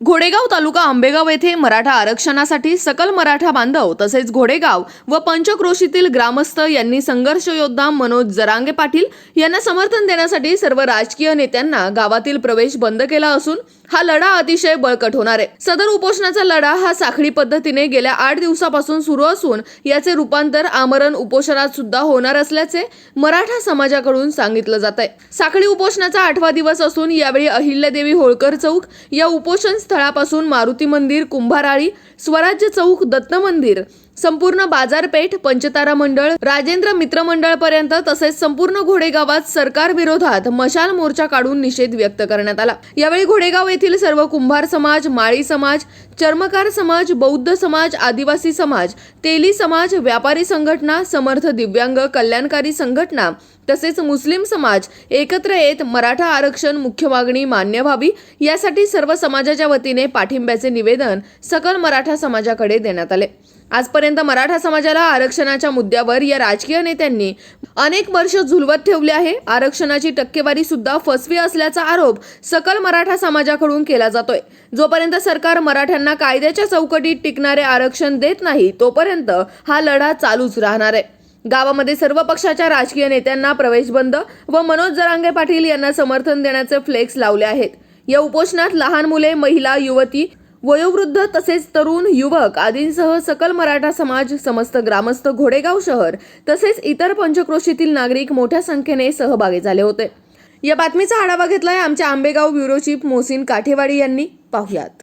घोडेगाव तालुका आंबेगाव येथे मराठा आरक्षणासाठी सकल मराठा बांधव तसेच घोडेगाव व पंचक्रोशीतील ग्रामस्थ यांनी संघर्ष योद्धा मनोज जरांगे पाटील यांना समर्थन देण्यासाठी सर्व राजकीय नेत्यांना गावातील प्रवेश बंद केला असून हा लढा अतिशय बळकट होणार आहे. सदर उपोषणाचा लढा हा साखळी पद्धतीने गेल्या आठ दिवसापासून सुरू असून याचे रूपांतर आमरण उपोषणात सुद्धा होणार असल्याचे मराठा समाजाकडून सांगितलं जात आहे. साखळी उपोषणाचा आठवा दिवस असून यावेळी अहिल्यादेवी होळकर चौक या उपोषण स्थळापासून मारुती मंदिर कुंभाराळी स्वराज्य चौक दत्त मंदिर संपूर्ण बाजारपेठ पंचतारा मंडळ राजेंद्र मित्र मंडळपर्यंत तसेच संपूर्ण घोडेगावात सरकार विरोधात मशाल मोर्चा काढून निषेध व्यक्त करण्यात आला. यावेळी घोडेगाव येथील सर्व कुंभार समाज माळी समाज चर्मकार समाज बौद्ध समाज आदिवासी समाज तेली समाज व्यापारी संघटना समर्थ दिव्यांग कल्याणकारी संघटना तसेच मुस्लिम समाज एकत्र येत मराठा आरक्षण मुख्य मागणी मान्य व्हावी यासाठी सर्व समाजाच्या वतीने पाठिंब्याचे निवेदन सकल मराठा समाजाकडे देण्यात आले. आजपर्यंत मराठा समाजाला आरक्षणाच्या मुद्द्यावर या राजकीय नेत्यांनी अनेक वर्ष झुलवत ठेवले आहे. आरक्षणाची टक्केवारी सुद्धा फसवी असल्याचा आरोप सकल मराठा समाजाकडून केला जातोय. जोपर्यंत सरकार मराठ्यांना कायद्याच्या चौकटीत टिकणारे आरक्षण देत नाही तोपर्यंत हा लढा चालूच राहणार आहे. गावामध्ये सर्व पक्षाच्या राजकीय नेत्यांना प्रवेश बंद व मनोज जरांगे पाटील यांना समर्थन देण्याचे फ्लेक्स लावले आहेत. या उपोषणात लहान मुले महिला युवती वयोवृद्ध तसेच तरुण युवक आदींसह सकल मराठा समाज समस्त ग्रामस्थ घोडेगाव शहर तसेच इतर पंचक्रोशीतील नागरिक मोठ्या संख्येने सहभागी झाले होते. या बातमीचा आढावा घेतलाय आमच्या आंबेगाव ब्युरो चीफ मोहसिन काठेवाडी यांनी. पाहुयात.